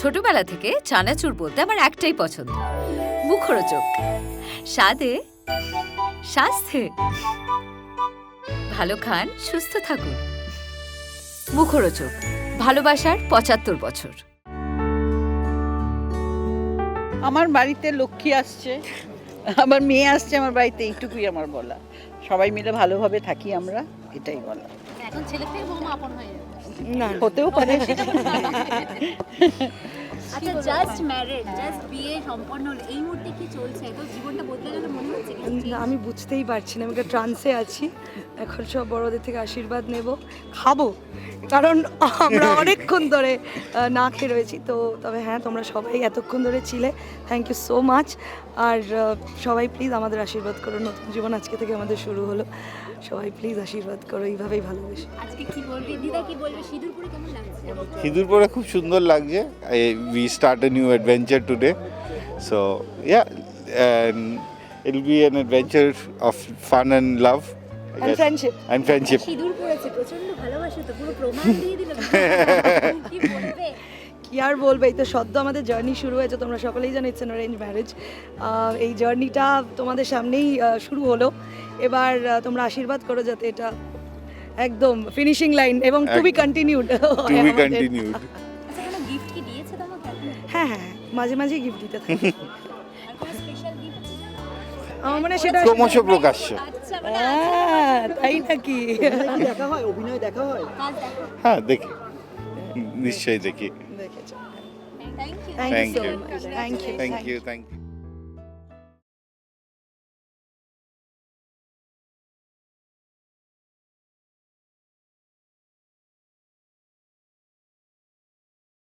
ছোটবেলা থেকে চানাচুর বলতে আমার একটাই পছন্দ। মুখরোচক। স্বাদে স্বাস্থ্যে ভালো খান সুস্থ থাকুন। মুখরোচক। ভালোবাসার পঁচাত্তর বছর। আমার বাড়িতে লক্ষ্মী আসছে। আমার মেয়ে আসছে আমার বাড়িতে এইটুকুই আমার বলা। সবাই মিলে ভালোভাবে থাকি আমরা এটাই বলা। এখন ছেলে থেকে আপন হয়ে না হতেও পারে। জাস্ট ম্যারেড জাস্ট বিয়ে সম্পন্ন হলো। এই মুহূর্তে কি চলছে? তো জীবনটা বদলে গেল মনে হচ্ছে না, আমি বুঝতেই পারছি না। আমি একটা ট্রান্সে আছি। এখন সব বড়দের থেকে আশীর্বাদ নেব। খাব। কারণ আমরা অনেকক্ষণ ধরে না খেয়ে রয়েছি। তো তবে হ্যাঁ তোমরা সবাই এতক্ষণ ধরে ছিলে। থ্যাংক ইউ সো মাচ আর সবাই প্লিজ আমাদের আশীর্বাদ করো। নতুন জীবন আজকে থেকে আমাদের শুরু হলো। সবাই প্লিজ আশীর্বাদ করো। এইভাবেই ভালোবেসে। আজকে কি দিদা কি বলবে? সিঁদুর পরে কেমন লাগছে? সিঁদুর খুব সুন্দর লাগছে। We start a new adventure today so yeah it be an adventure of fun and love and friendship and friendship সিঁদুর পরেছে প্রচণ্ড ভালোবাসে তো পুরো প্রমাণ দিয়ে দিল। কি বলবে? কি আর বলব? এই তো সদ্য আমাদের জার্নি শুরু হয়েছে তোমরা সকলেই জানো ইটস অ্যারেঞ্জ ম্যারেজ এই জার্নিটা তোমাদের সামনেই শুরু হলো। এবার তোমরা আশীর্বাদ করো যাতে এটা একদম ফিনিশিং লাইন এবং to be. Continued to be continued আচ্ছা গিফট কি দিয়েছে তোমাকে? হ্যাঁ হ্যাঁ মাঝে মাঝে গিফট দিতে থাকি। আমার মনে সেটা ক্রমশ প্রকাশ্য। আচ্ছা মানে হ্যাঁ তাই নাকি? দেখা হয় অভিনয় দেখা হয়। হ্যাঁ। দেখি। নিশ্চয়ই দেখি। Thank you thank you thank you thank you